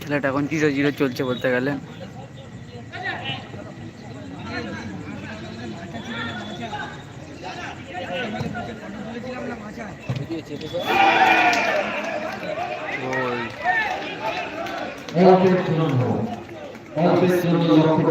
খেলাটা এখন zero zero চলছে বলতে গেলে।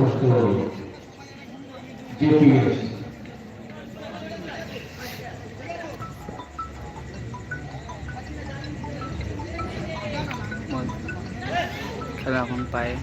লক্ষ্য হল জেপিএস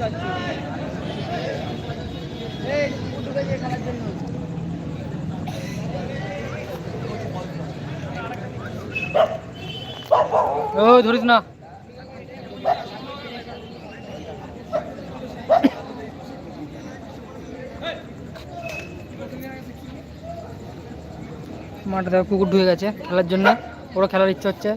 ও ধরিস না। মাঠে দেখো কুকুর ঢুকে গেছে খেলার জন্য। ওরা খেলার ইচ্ছা হচ্ছে।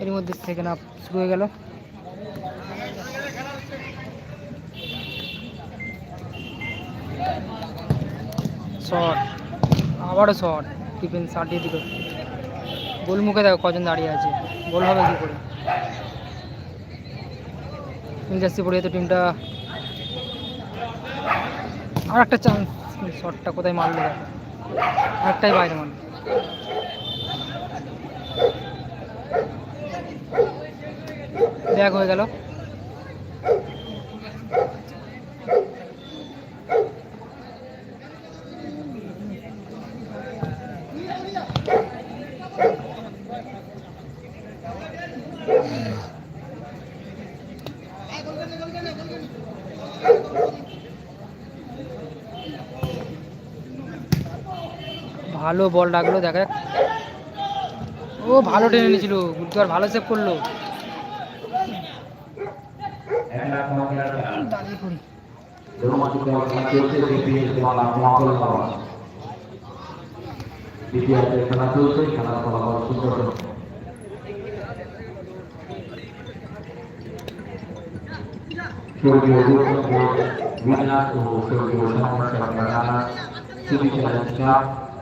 এর মধ্যে সেকেন্ড হাফ শুরু হয়ে গেল শট আবারও শট, টিফিন সাটিয়ে দিল গোল মুখে দেখো কজন দাঁড়িয়ে আছে। গোল হবে কি করে? জার্সি পড়ে তো টিমটা আর একটা চান্স শটটা কোথায় মারলো দেখো। একটাই বাইরে মারলো। ব্যাগ হয়ে গেল। ভালো বল ডাকলো দেখা যাক। ও ভালো টেনে নিয়েছিল আর ভালো সেভ করল এক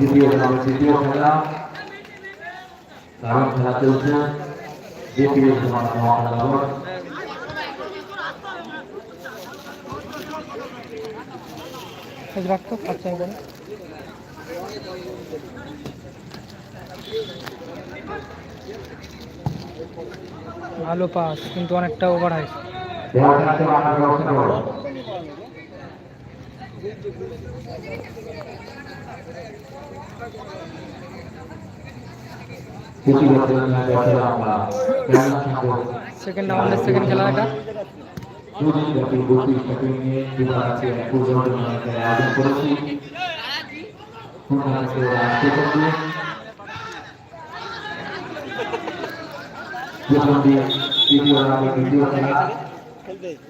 দ্বিতীয় রাউন্ড তৃতীয় খেলা দারুণ খেলা চলছে দ্বিতীয় সমান মহানগর রাখতো খরচা করে ভালো পাস কিন্তু অনেকটা ওভার রাখার ব্যবস্থা করো তৃতীয় খেলা দেখে আমরা কেমন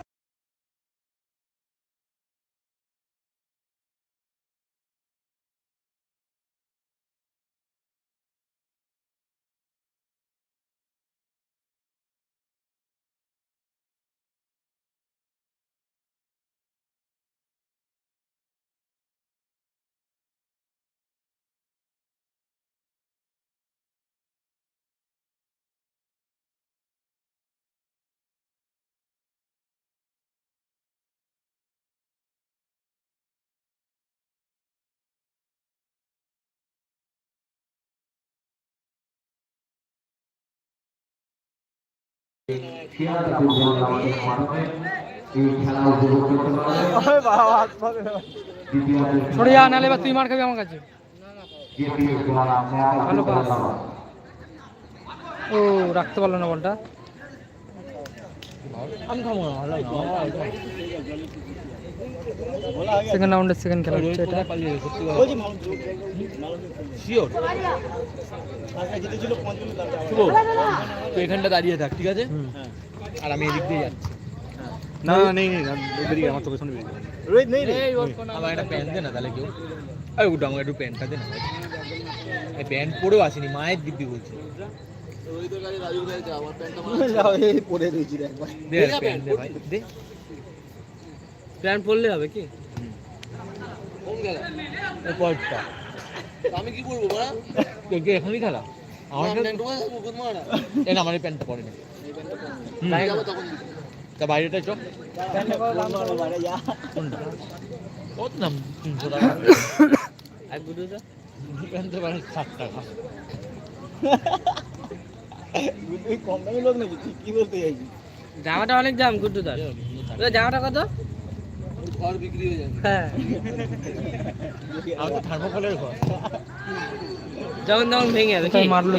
সরে যা নালে এবার তুই মার খাবি আমার কাছে ও রাখতে পারল না বলটা আমি খাব ভালো সেকেন্ড রাউন্ডের সেকেন্ড খেলা হচ্ছে এটা। শিওর এখানটা দাঁড়িয়ে থাক ঠিক আছে? আর আমি এদিক দিয়ে যাচ্ছি। না না নেই নেই বেরিয়ে আমার চোখের সামনে বেরিয়ে রোহিত নেই রে। আমার একটা প্যান্ট দে না তাহলে কেউ। আরে ওটা আমাকে একটু প্যান্টটা দে না। ভাই এই প্যান্ট পরেও আসিনি মায়ের দিব্যি বলছি। দে প্যান্ট দে ভাই দে। প্যান্ট পরলে হবে কি? আমি কি করব বলা? তোর কি এখনই খেলা? আমার খেলা? এই না আমার এই প্যান্টটা পরে নি যাব তখন দিবো। তা বাইরেটা চো। কত নাম তিনশো টাকা। আর প্যান্টের বাড়ি ষাট টাকা। জামাটা অনেক দাম গুড্ডু দার। জামাটা কত? ঘর বিক্রি হয়ে যাবে। হ্যাঁ। তো থার্মোকলের ঘর। যখন তখন ভেঙে যাবে কি? মারলো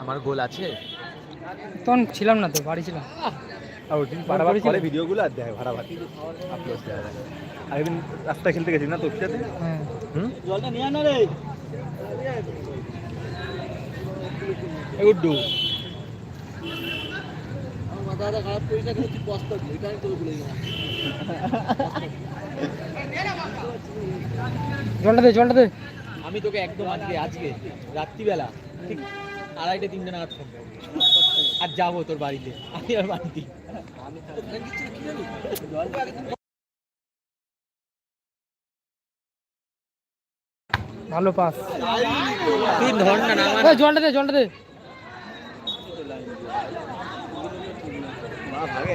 আমার গোল আছে? তখন ছিলাম না তো বাড়ি ছিলাম। আর ওই দিন করে ভিডিওগুলো আর দেয় ভাড়া ভাড়ি আপলোড দেয় আগের দিন খেলতে গেছি না তোর সাথে? হ্যাঁ। হুম? জলটা নিয়ে আনা রে। গুড্ডু আমার খারাপ করিস না তুই পস্তা দিই এটা আমি তোকে জলটা দে জলটা দে। আমি তোকে একদম আজকে আজকে রাত্রিবেলা ঠিক আড়াইটে তিনটে নাগাদ ফোন করব। আর যাব তোর বাড়িতে। আমি আর বাড়িতে ভালো পাস। তুই ধর না জলটা দে জলটা দে। ভাগে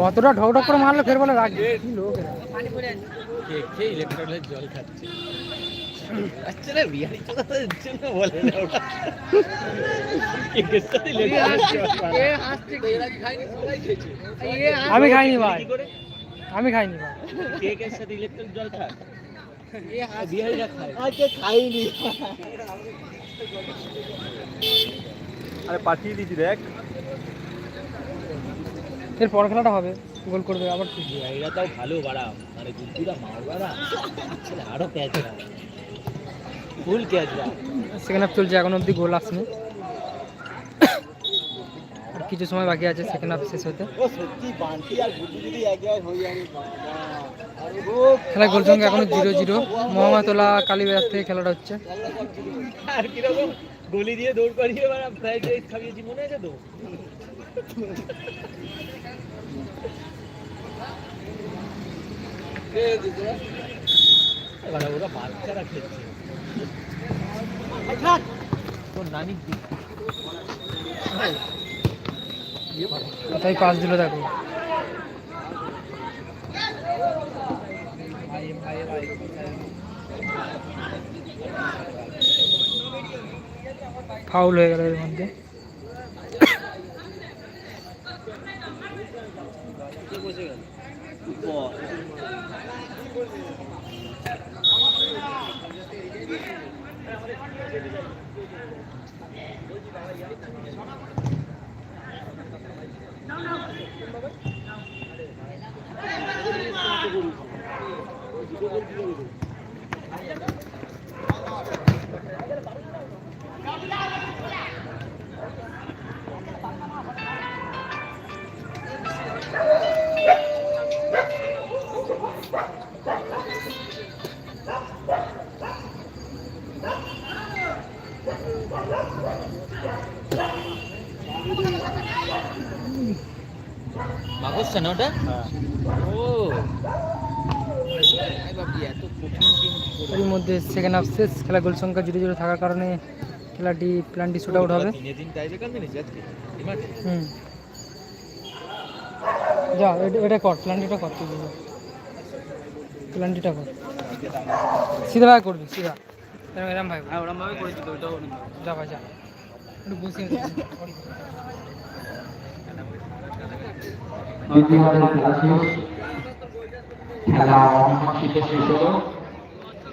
অতটা ঢক ঢক করে মারলে ফের বলে রাখবে কি লোক খেয়ে ইলেকট্রনের জল খাচ্ছে। আচ্ছা বিহারি জন্য বলে না ওটা খাইনি আমি খাইনি ভাই আমি খাইনি ভাই কেকের সাথে ইলেকট্রন জল খায় বিহারিরা খায় আরে পাঠিয়ে দিয়েছি দেখ। এর পর খেলাটা হবে। গোল করবে আবার তাও ভালো বাড়া। মানে গুড্ডুরা বাড়া আরও ক্যাচরা ফুল ক্যাচরা সেকেন্ড হাফ চলছে এখন অবধি গোল আসেনি। আর কিছু সময় বাকি আছে সেকেন্ড হাফ শেষ হতে। খেলায় গোল সঙ্গে এখনও জিরো জিরো। মোহাম্মদুল্লাহ কালীবাজার থেকে খেলাটা হচ্ছে। আর কীরকম গলি দিয়ে দৌড় করিয়ে ফ্রাইড রাইস খাইয়েছি মনে আছে তো? এবার ওরা বাচ্চারা খেলছে। কোথায় পাস দিল দেখো। ফাউল হয়ে গেল এর মধ্যে। মাকড়সা সেকেন্ড হাফ শেষ, খেলা গোল সংখ্যা জিরো জিরো থাকার কারণে খেলাটি, প্ল্যানটি শুট আউট হবে। যা, এটা- কর, প্ল্যানটিটা কর তুই। প্ল্যানটিটা কর। সিধা ভাই করবি, সিধা। এরম ভাই ওরম ভাবে করেছি তো ওইটাও যা ভাই, যা। একটু দ্বিতীয়বারের খেলা অনামাসিতে শেষ হলো।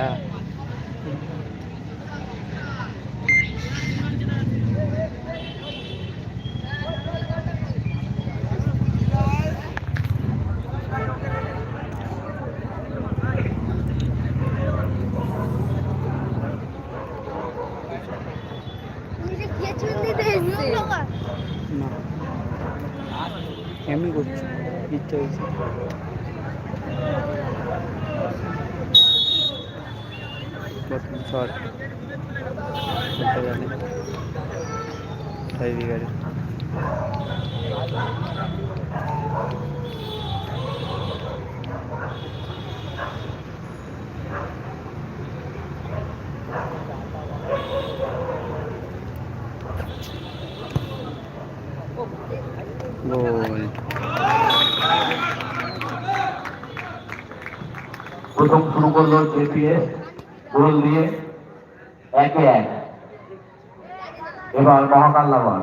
Yeah. করল জেপিএস গোল দিয়ে একে এক। এবার মহাকাল লাভার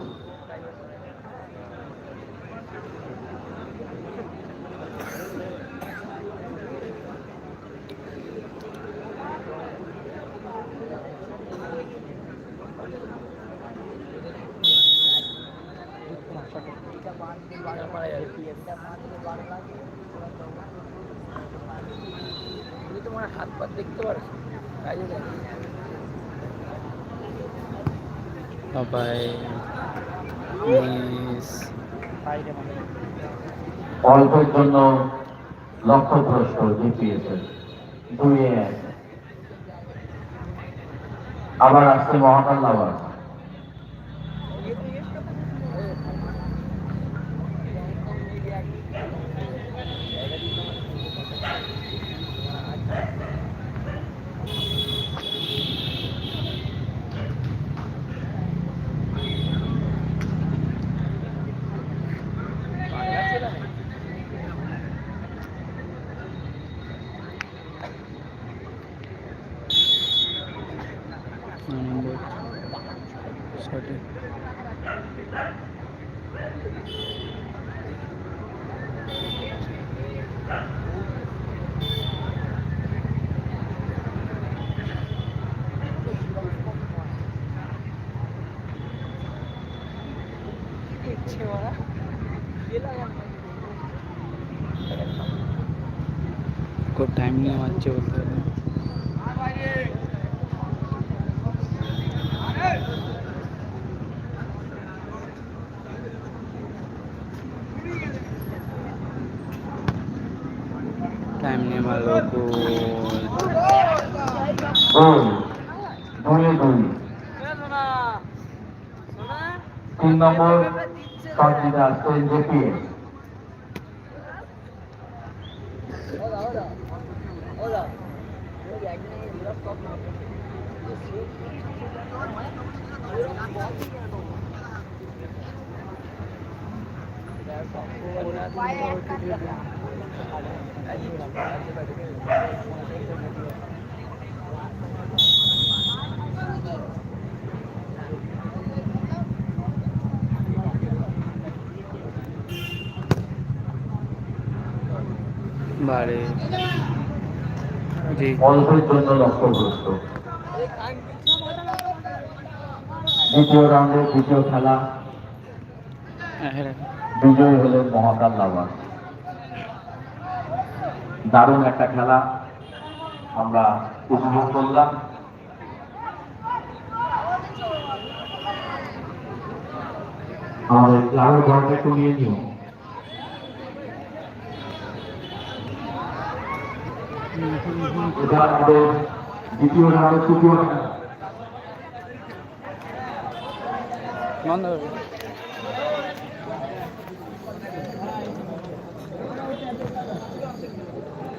অল্পের জন্য লক্ষ্যভ্রষ্ট জিপিএসের এক। আবার আসছে মহাকাল আবার। শটে খুব টাইম নিয়ে মারছে বলতে পারে টাইম নিয়ে মারলো গোল গোল দুই তিন নম্বর শট দিতে অল্পের জন্য লক্ষ্যভ্রষ্ট। দ্বিতীয় রাউন্ডের দ্বিতীয় খেলা। হ্যাঁ বিজয়ী হলেন মহাকাল লাভার। দারুণ একটা খেলা। আমরা উপভোগ করলাম। আমাদের ক্লাবের ঘরটা একটু নিয়ে নিও। এটা আমাদের দ্বিতীয় রাউন্ড তৃতীয় রাউন্ড।